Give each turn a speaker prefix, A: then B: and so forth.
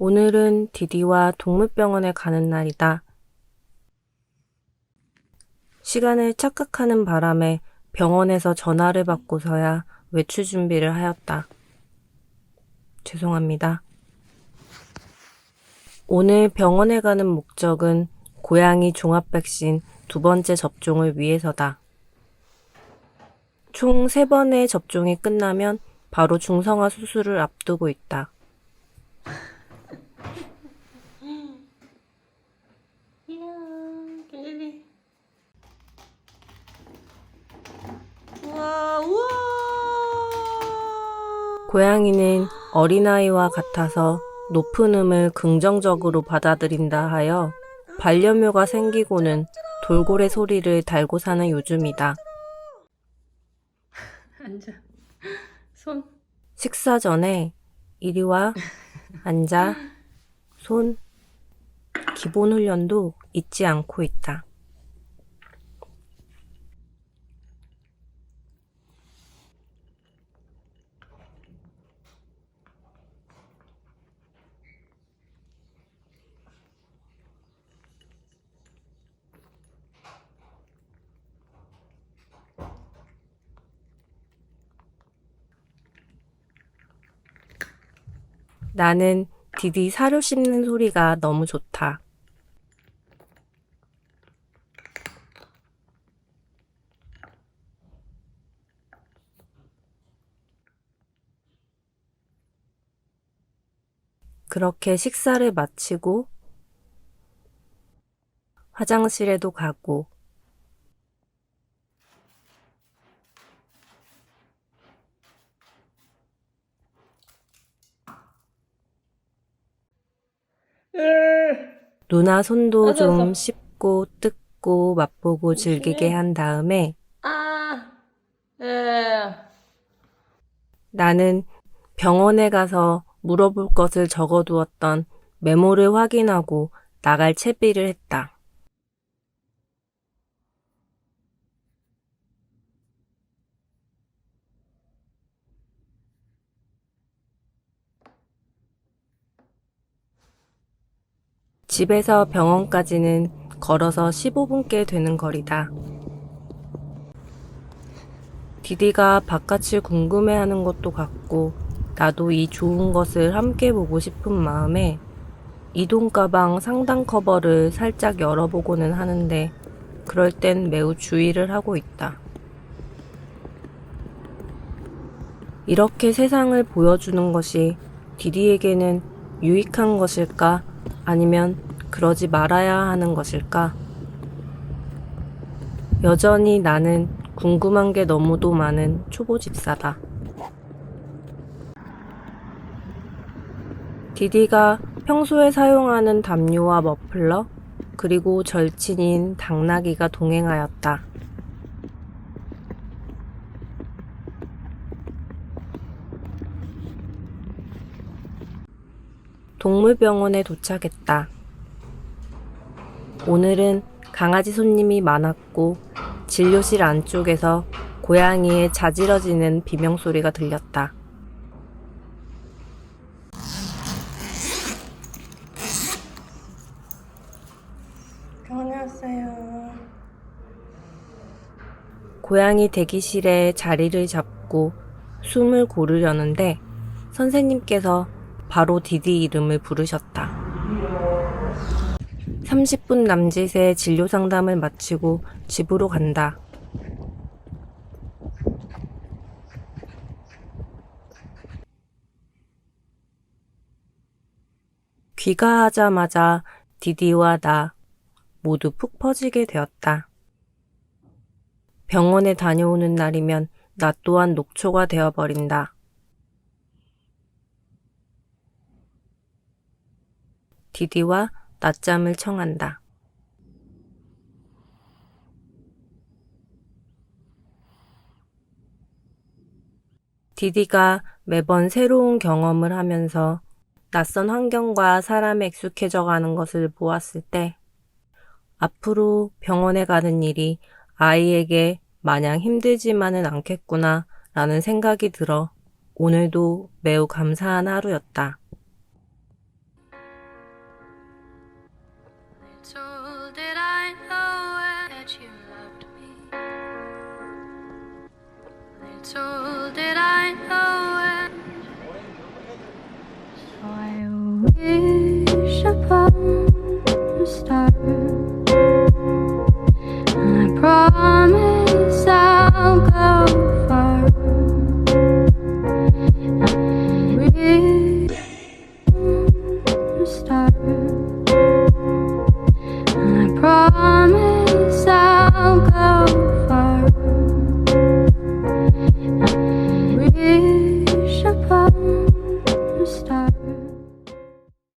A: 오늘은 디디와 동물병원에 가는 날이다. 시간을 착각하는 바람에 병원에서 전화를 받고서야 외출 준비를 하였다. 죄송합니다. 오늘 병원에 가는 목적은 고양이 종합 백신 두 번째 접종을 위해서다. 총 세 번의 접종이 끝나면 바로 중성화 수술을 앞두고 있다. 고양이는 어린아이와 같아서 높은 음을 긍정적으로 받아들인다 하여 반려묘가 생기고는 돌고래 소리를 달고 사는 요즘이다.
B: 앉아. 손.
A: 식사 전에 이리 와, 앉아, 손, 기본 훈련도 잊지 않고 있다. 나는 디디 사료 씹는 소리가 너무 좋다. 그렇게 식사를 마치고 화장실에도 가고 누나 손도. 좀 씹고 뜯고 맛보고 즐기게 한 다음에
B: 아. 에.
A: 나는 병원에 가서 물어볼 것을 적어두었던 메모를 확인하고 나갈 채비를 했다. 집에서 병원까지는 걸어서 15분께 되는 거리다. 디디가 바깥을 궁금해하는 것도 같고 나도 이 좋은 것을 함께 보고 싶은 마음에 이동 가방 상단 커버를 살짝 열어보고는 하는데 그럴 땐 매우 주의를 하고 있다. 이렇게 세상을 보여주는 것이 디디에게는 유익한 것일까? 아니면 그러지 말아야 하는 것일까? 여전히 나는 궁금한 게 너무도 많은 초보 집사다. 디디가 평소에 사용하는 담요와 머플러, 그리고 절친인 당나귀가 동행하였다. 동물병원에 도착했다. 오늘은 강아지 손님이 많았고 진료실 안쪽에서 고양이의 자지러지는 비명소리가 들렸다.
B: 병원에 왔어요.
A: 고양이 대기실에 자리를 잡고 숨을 고르려는데 선생님께서 바로 디디 이름을 부르셨다. 30분 남짓의 진료 상담을 마치고 집으로 간다. 귀가하자마자 디디와 나 모두 푹 퍼지게 되었다. 병원에 다녀오는 날이면 나 또한 녹초가 되어버린다. 디디와 낮잠을 청한다. 디디가 매번 새로운 경험을 하면서 낯선 환경과 사람에 익숙해져 가는 것을 보았을 때 앞으로 병원에 가는 일이 아이에게 마냥 힘들지만은 않겠구나 라는 생각이 들어 오늘도 매우 감사한 하루였다.
C: Did I know that you loved me. Did I know it. So I wish I'll go.